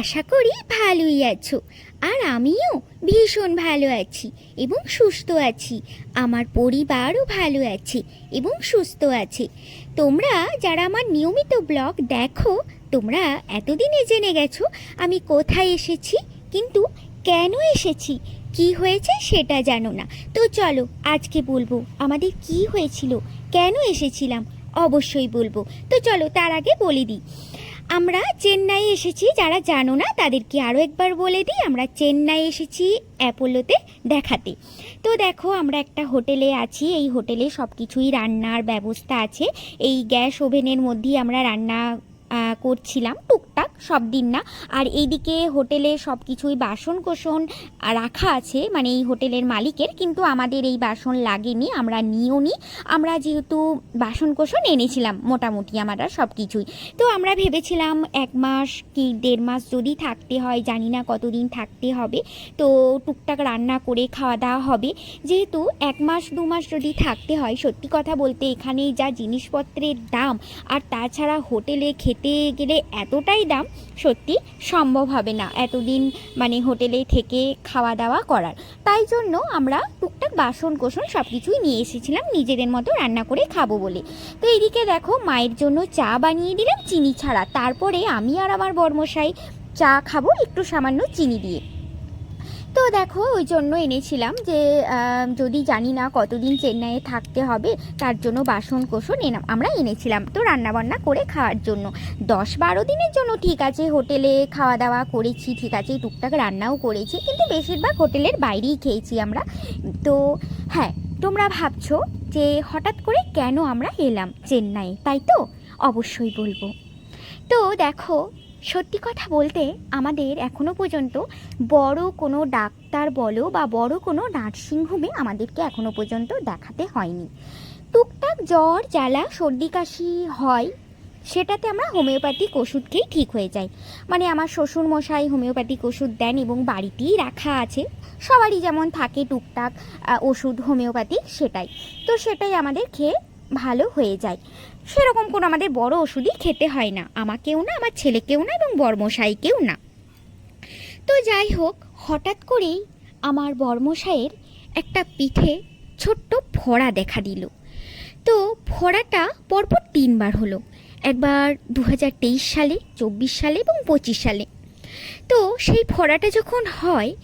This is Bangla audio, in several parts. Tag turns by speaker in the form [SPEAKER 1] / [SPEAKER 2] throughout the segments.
[SPEAKER 1] আশা করি ভালোই আছো। আর আমিও ভীষণ ভালো আছি এবং সুস্থ আছি। আমার পরিবারও ভালো আছে এবং সুস্থ আছে। তোমরা যারা আমার নিয়মিত ব্লগ দেখো, তোমরা এতদিনে জেনে গেছো আমি কোথায় এসেছি, কিন্তু কেন এসেছি, কি হয়েছে সেটা জানো না। তো চলো আজকে বলব, আমাদের কি হয়েছিল, কেন এসেছিলাম, অবশ্যই বলব। তো চলো তার আগে বলে দিই। আমরা চেন্নাই এসেছি, যারা জানো না, তাদেরকে আরও একবার বলে দিই, আমরা চেন্নাই এসেছি অ্যাপোলোতে দেখাতে। তো দেখো, আমরা একটা হোটেলে আছি, এই হোটেলে সব কিছুই রান্নার ব্যবস্থা আছে। এই গ্যাস ওভেনের মধ্যেই আমরা রান্না করছিলাম, টুকটাক, সব দিন না। আর এইদিকে হোটেলে সব কিছুই বাসন কোসন রাখা আছে মানে এই হোটেলের মালিকের, কিন্তু আমাদের এই বাসন লাগেনি, আমরা নিও নি আমরা যেহেতু বাসন কোসন এনেছিলাম, মোটামুটি আমরা সব কিছুই তো আমরা ভেবেছিলাম এক মাস কি দেড় মাস যদি থাকতে হয়, জানি না কতদিন থাকতে হবে। তো টুকটাক রান্না করে খাওয়া দাওয়া হবে। যেহেতু এক মাস, দু মাস যদি থাকতে হয়, সত্যি কথা বলতে এখানে যা জিনিসপত্রের দাম, আর তাছাড়া হোটেলে খেতে গেলে এতটাই দাম সত্যি সম্ভব হবে না এতদিন মানে হোটেলে থেকে খাওয়া দাওয়া করার। তাই জন্য আমরা টুকটাক বাসন কোসন সব কিছুই নিয়ে এসেছিলাম, নিজেদের মতো রান্না করে খাব বলে। তো এদিকে দেখো মায়ের জন্য চা বানিয়ে দিলাম, চিনি ছাড়া। তারপরে আমি আর আমার বর্মশাই চা খাব, একটু সামান্য চিনি দিয়ে। তো দেখো, ওই জন্য এনেছিলাম যে যদি জানি না কতদিন চেন্নাইয়ে থাকতে হবে, তার জন্য বাসন কোসন এনে, আমরা এনেছিলাম তো রান্নাবান্না করে খাওয়ার জন্য। দশ বারো দিনের জন্য ঠিক আছে, হোটেলে খাওয়া দাওয়া করেছি, ঠিক আছে, টুকটাক রান্নাও করেছি, কিন্তু বেশিরভাগ হোটেলের বাইরেই খেয়েছি আমরা। তো হ্যাঁ তোমরা ভাবছ যে হঠাৎ করে কেন আমরা এলাম চেন্নাই তাই তো? অবশ্যই বলব। তো দেখো সত্যি কথা বলতে আমাদের এখনও পর্যন্ত বড় কোনো ডাক্তার বলো বা বড় কোনো নার্সিংহোমে আমাদেরকে এখনও পর্যন্ত দেখাতে হয়নি। টুকটাক জ্বর, জ্বালা, সর্দি কাশি হয়, সেটাতে আমরা হোমিওপ্যাথিক ওষুধ খেয়েই ঠিক হয়ে যাই। মানে আমার শ্বশুর মশাই হোমিওপ্যাথিক ওষুধ দেন এবং বাড়িতেই রাখা আছে। সবারই যেমন থাকে টুকটাক ওষুধ হোমিওপ্যাথিক সেটাই। তো সেটাই আমাদের খেয়ে ভালো হয়ে যায়। সেরকম কোনো আমাদের বড় ওষুধই খেতে হয় না। আমাকেও না, আমার ছেলেকেও না এবং বর্মশাইকেও না। তো যাই হোক, হঠাৎ করেই আমার বর্মশাইয়ের একটা পিঠে ছোট্ট ফোড়া দেখা দিল। তো ফোড়াটা পরপর তিনবার হলো। একবার দু হাজার তেইশ সালে, চব্বিশ সালে এবং পঁচিশ সালে। তো সেই ফোড়াটা যখন হয়,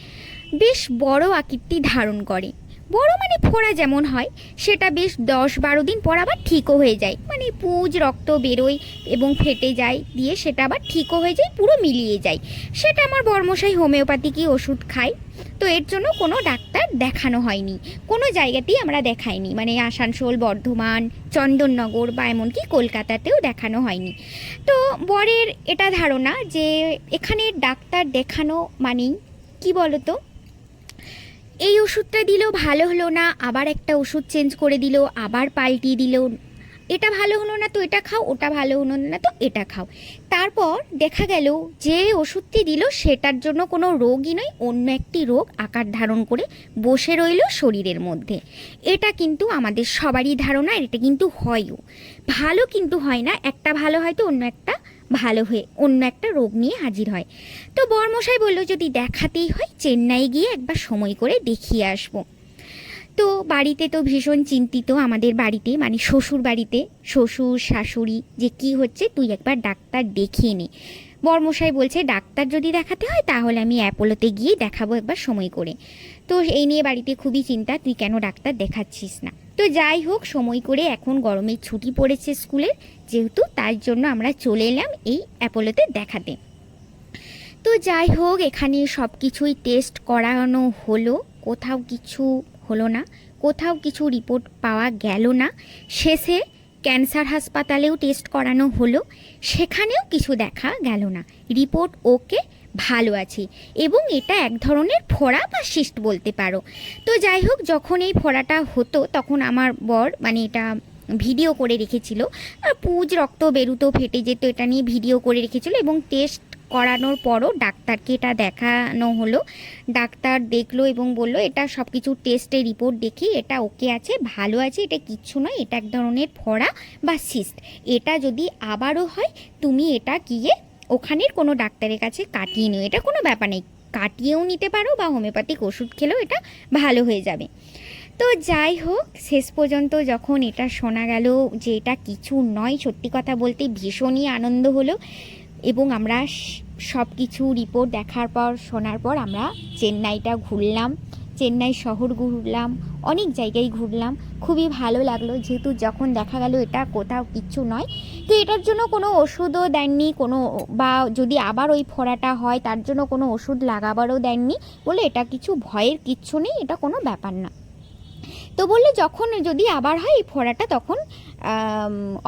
[SPEAKER 1] বেশ বড় আকৃতি ধারণ করে। বড় মানে ফোড়া যেমন হয়, সেটা বেশ দশ বারো দিন পর আবার ঠিকও হয়ে যায়। মানে পুজ, রক্ত বেরোয় এবং ফেটে যায় দিয়ে সেটা আবার ঠিকও হয়ে যায়, পুরো মিলিয়ে যায়। সেটা আমার বর্মশাই হোমিওপ্যাথিকই ওষুধ খায়, তো এর জন্য কোনো ডাক্তার দেখানো হয়নি। কোনো জায়গাতেই আমরা দেখাইনি। মানে আসানসোল, বর্ধমান, চন্দননগর বা এমনকি কলকাতাতেও দেখানো হয়নি। তো বরের এটা ধারণা যে এখানে ডাক্তার দেখানো মানেই কি বলতো? এই ওষুধটা দিলেও ভালো হলো না, আবার একটা ওষুধ চেঞ্জ করে দিল, আবার পাল্টিয়ে দিল। এটা ভালো হলো না তো এটা খাও, ওটা ভালো হলো না তো এটা খাও। তারপর দেখা গেল যে ওষুধটি দিল, সেটার জন্য কোনো রোগই নয়, অন্য একটি রোগ আকার ধারণ করে বসে রইল শরীরের মধ্যে। এটা কিন্তু আমাদের সবারই ধারণা, এটা কিন্তু হয়ও। ভালো কিন্তু হয় না, একটা ভালো হয়তো অন্য একটা ভালো হয়ে অন্য একটা রোগ নিয়ে হাজির হয়। তো বর্মশাই বলল, যদি দেখাতেই হয়, চেন্নাই গিয়ে একবার সময় করে দেখিয়ে আসব। তো বাড়িতে তো ভীষণ চিন্তিত আমাদের বাড়িতে মানে শ্বশুর বাড়িতে, শ্বশুর, শাশুড়ি, যে কি হচ্ছে তুই একবার ডাক্তার দেখিয়ে নে। বর্মশাই বলছে, ডাক্তার যদি দেখাতে হয়, তাহলে আমি অ্যাপোলোতে গিয়ে দেখাবো একবার সময় করে। তো এই নিয়ে বাড়িতে খুবই চিন্তা, তুই কেন ডাক্তার দেখাচ্ছিস না? তো যাই হোক, সময় করে এখন গরমের ছুটি পড়েছে স্কুলের যেহেতু তার জন্য আমরা চলে এলাম এই অ্যাপোলোতে দেখাতে। তো যাই হোক, এখানে সব কিছুই টেস্ট করানো হলো। কোথাও কিছু হলো না, কোথাও কিছু রিপোর্ট পাওয়া গেল না। শেষে ক্যান্সার হাসপাতালেও টেস্ট করানো হলো, সেখানেও কিছু দেখা গেল না। রিপোর্ট ওকে ভালো আছে। এবং এটা এক ধরনের ফোড়া বা সিস্ট বলতে পারো। তো যাই হোক, যখন এই ফোড়াটা হতো, তখন আমার বর মানে এটা ভিডিও করে রেখেছিল। পুজ, রক্ত, বেরুতো, ফেটে যেত, এটা নিয়ে ভিডিও করে রেখেছিল এবং টেস্ট করানোর পরও ডাক্তারকে এটা দেখানো হলো। ডাক্তার দেখল এবং বলল, এটা সব কিছু টেস্টে রিপোর্ট দেখি, এটা ওকে আছে, ভালো আছে, এটা কিচ্ছু নয়, এটা এক ধরনের ফড়া বা সিস্ট এটা যদি আবারও হয়, তুমি এটা গিয়ে ওখানের কোনো ডাক্তারের কাছে কাটিয়ে নিও। এটা কোনো ব্যাপার নেই। কাটিয়েও নিতে পারো বা হোমিওপ্যাথিক ওষুধ খেলেও এটা ভালো হয়ে যাবে। তো যাই হোক, শেষ পর্যন্ত যখন এটা শোনা গেল যে এটা কিছু নয়, সত্যি কথা বলতে ভীষণই আনন্দ হলো এবং আমরা সব কিছু রিপোর্ট দেখার পর, শোনার পর আমরা চেন্নাইটা ঘুরলাম। চেন্নাই শহর ঘুরলাম, অনেক জায়গায় ঘুরলাম। খুবই ভালো লাগল যেহেতু যখন দেখা গেল এটা কোথাও কিচ্ছু নয়। তো এটার জন্য কোনো ওষুধও দেননি, কোনো বা যদি আবার ওই ফোড়াটা হয় তার জন্য কোনো ওষুধ লাগাবারও দেননি বলে এটা কিছু ভয়ের কিচ্ছু নেই, এটা কোনো ব্যাপার না। তো বললে যখন যদি আবার হয়, এই ফোড়াটা তখন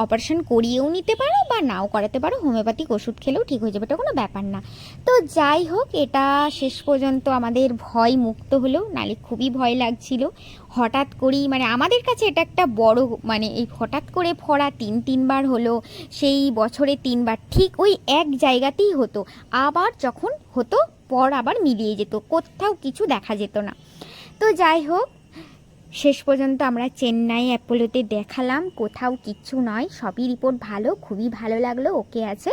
[SPEAKER 1] অপারেশন করিয়েও নিতে পারো বা নাও করাতে পারো। হোমিওপ্যাথিক ওষুধ খেলেও ঠিক হয়ে যাবে, এটা কোনো ব্যাপার না। তো যাই হোক, এটা শেষ পর্যন্ত আমাদের ভয় মুক্ত হলো। নালে খুবই ভয় লাগছিল। হঠাৎ করেই মানে আমাদের কাছে এটা একটা বড় মানে এই হঠাৎ করে ফড়া তিন, তিনবার হলো, সেই বছরে তিনবার, ঠিক ওই এক জায়গাতেই হতো। আবার যখন হতো, পর আবার মিলিয়ে যেত, কোথাও কিছু দেখা যেত না। তো যাই হোক শেষ পর্যন্ত আমরা চেন্নাই অ্যাপোলোতে দেখালাম। কোথাও কিচ্ছু নয়, সবই রিপোর্ট ভালো, খুবই ভালো লাগল, ওকে আছে।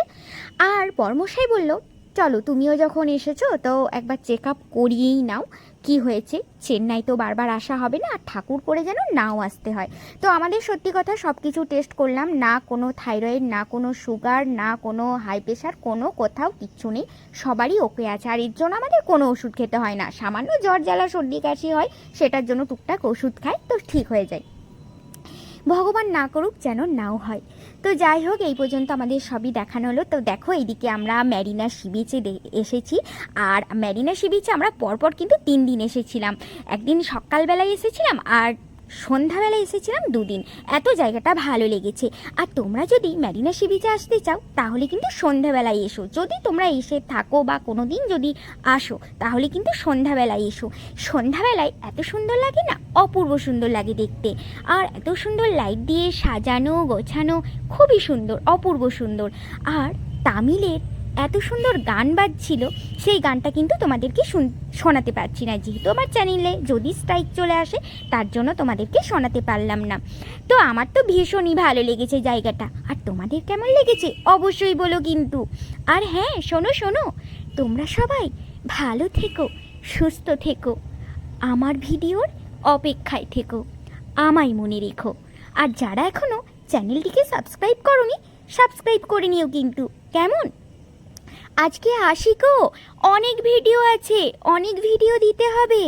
[SPEAKER 1] আর বর্মশাই বলল, চলো, তুমিও যখন এসেছ, তো একবার চেক আপ করিয়েই নাও। কি হয়েছে? চেন্নাই তো বারবার আসা হবে না, আর ঠাকুর করে যেন নাও আসতে হয়। তো আমাদের সত্যি কথা সব কিছু টেস্ট করলাম, না কোনো থাইরয়েড না কোনো সুগার না কোনো হাই প্রেশার কোনো কোথাও কিচ্ছু নেই, সবারই ওকে আছে। আর এর জন্য আমাদের কোনো ওষুধ খেতে হয় না। সামান্য জ্বর, জ্বালা, সর্দি, কাশি হয়, সেটার জন্য টুকটাক ওষুধ খায় তো ঠিক হয়ে যায়। ভগবান না করুক যেন নাও হয়। তো যাই হোক, এই পর্যন্ত আমাদের সবই দেখানো হলো। তো দেখো, এইদিকে আমরা ম্যারিনা সি বিচে এসেছি। আর ম্যারিনা সি বিচে আমরা পরপর কিন্তু তিন দিন এসেছিলাম। একদিন সকালবেলায় এসেছিলাম আর সন্ধ্যাবেলায় এসেছিলাম দুদিন। এত জায়গাটা ভালো লেগেছে। আর তোমরা যদি ম্যারিনা সি বিচে আসতে চাও, তাহলে কিন্তু সন্ধ্যাবেলায় এসো। যদি তোমরা এসে থাকো বা কোনো দিন যদি আসো, তাহলে কিন্তু সন্ধ্যাবেলায় এসো। সন্ধ্যাবেলায় এত সুন্দর লাগে না? অপূর্ব সুন্দর লাগে দেখতে। আর এত সুন্দর লাইট দিয়ে সাজানো, গোছানো, খুবই সুন্দর, অপূর্ব সুন্দর। আর তামিলের এত সুন্দর গান বাজছিল, সেই গানটা কিন্তু তোমাদেরকে শুন- শোনাতে পারছি না। যেহেতু আমার চ্যানেলে যদি স্ট্রাইক চলে আসে, তার জন্য তোমাদেরকে শোনাতে পারলাম না। তো আমার তো ভীষণই ভালো লেগেছে জায়গাটা। আর তোমাদের কেমন লেগেছে? অবশ্যই বলো কিন্তু। আর হ্যাঁ শোনো শোনো, তোমরা সবাই ভালো থেকো, সুস্থ থেকো। আমার ভিডিওর অপেক্ষায় থেকো, আমায় মনে রেখো। আর যারা এখনও চ্যানেলটিকে সাবস্ক্রাইব করনি সাবস্ক্রাইব করে নিও কিন্তু। কেমন? আজকে আসি গো। অনেক ভিডিও আছে, অনেক ভিডিও দিতে হবে।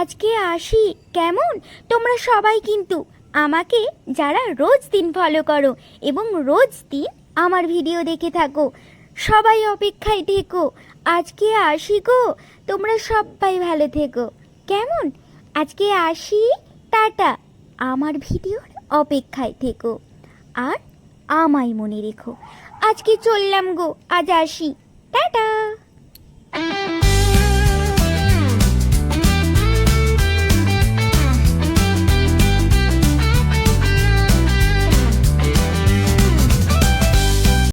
[SPEAKER 1] আজকে আসি, কেমন? তোমরা সবাই কিন্তু আমাকে যারা রোজ দিন ফলো করো এবং রোজ দিন আমার ভিডিও দেখে থাকো, সবাই অপেক্ষায় থেকো। আজকে আসি গো, তোমরা সবাই ভালো থেকো। কেমন? আজকে আসি, টাটা। আমার ভিডিওর অপেক্ষায় থেকো আর আমায় মনে রেখো। আজকে চললাম গো, আজ আসি। টাটা